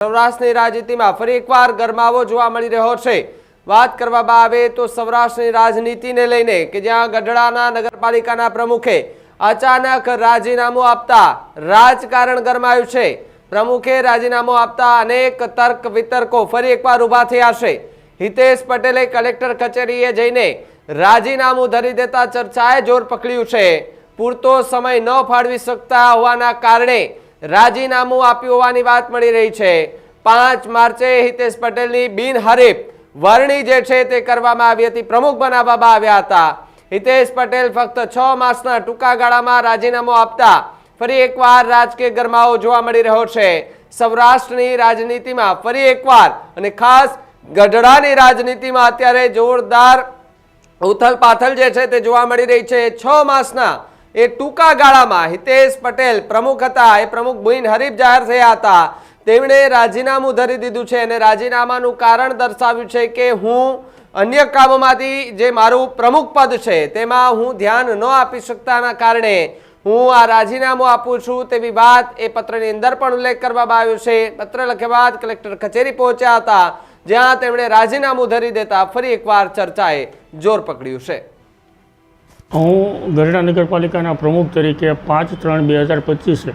સૌરાષ્ટ્રની રાજનીતિમાં ફરી એકવાર ગરમાવો જોવા મળી રહ્યો છે. વાત કરવામાં આવે તો સૌરાષ્ટ્રની રાજનીતિને લઈને કે જ્યાં ગઢડાના નગરપાલિકાના પ્રમુખે અચાનક રાજીનામું આપતા રાજકારણ ગરમાયું છે. પ્રમુખે રાજીનામું આપતા અનેક તર્ક વિતર્કો ફરી એકવાર ઊભા થયા છે. હિતેશ પટેલે કલેક્ટર કચેરીએ જઈને રાજીનામું ધરી દેતા ચર્ચાએ જોર પકડ્યું છે. પૂરતો સમય ન ફાળવી શકતા હોવાના કારણે રાજીનામું આપ્યું હોવાની વાત મળી રહી છે. પાંચ માર્ચે હિતેશ પટેલની બિનહરીફ વરણી જે છે તે કરવામાં આવી હતી, પ્રમુખ બનાવવામાં આવ્યા હતા. હિતેશ પટેલ ફક્ત છ માસના ટૂંકા ગાળામાં રાજીનામું આપતા ફરી એકવાર રાજકીય ગરમાવો જોવા મળી રહ્યો છે. સૌરાષ્ટ્રની રાજનીતિમાં ફરી એકવાર અને ખાસ ગઢડાની રાજનીતિમાં અત્યારે જોરદાર ઉથલ પાથલ જે છે તે જોવા મળી રહી છે. છ માસના એ ટૂંકા ગાળામાં હિતેશ પટેલ પ્રમુખ હતા. એ પ્રમુખ બિન હરીફ જાહેર થયા હતા. તેમણે રાજીનામું ધરી દીધું છે અને રાજીનામાનું કારણ દર્શાવ્યું છે કે હું અન્ય કામોમાંથી જે મારું પ્રમુખ પદ છે તેમાં હું ધ્યાન ન આપી શકતાના કારણે હું આ રાજીનામું આપું છું તેવી વાત એ પત્રની અંદર પણ ઉલ્લેખ કરવામાં આવ્યો છે. પત્ર લખ્યા બાદ કલેક્ટર કચેરી પહોંચ્યા હતા, જ્યાં તેમણે રાજીનામું ધરી દેતા ફરી એકવાર ચર્ચાએ જોર પકડ્યું છે. હું ગરડા નગરપાલિકાના પ્રમુખ તરીકે પાંચ ત્રણ બે હજાર પચીસે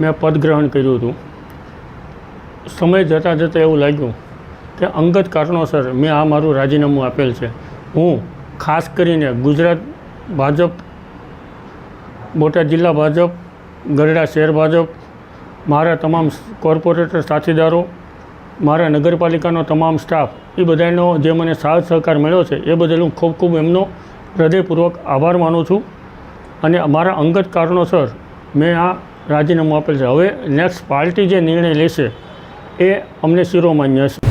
મેં પદગ્રહણ કર્યું હતું. સમય જતાં જતાં એવું લાગ્યું કે અંગત કારણોસર મેં આ મારું રાજીનામું આપેલ છે. હું ખાસ કરીને ગુજરાત ભાજપ, બોટાદ જિલ્લા ભાજપ ગરડા શહેર ભાજપ, મારા તમામ કોર્પોરેટર સાથીદારો, મારા નગરપાલિકાનો તમામ સ્ટાફ, એ બધાનો જે મને સાથ સહકાર મળ્યો છે, એ બદલ હું ખૂબ ખૂબ એમનો હૃદયપૂર્વક આભાર માનું છું અને અમારા અંગત કારણોસર મેં આ રાજીનામું આપેલ છે. હવે નેક્સ્ટ પાર્ટી જે નિર્ણય લેશે એ અમને શિરોમાન્ય છે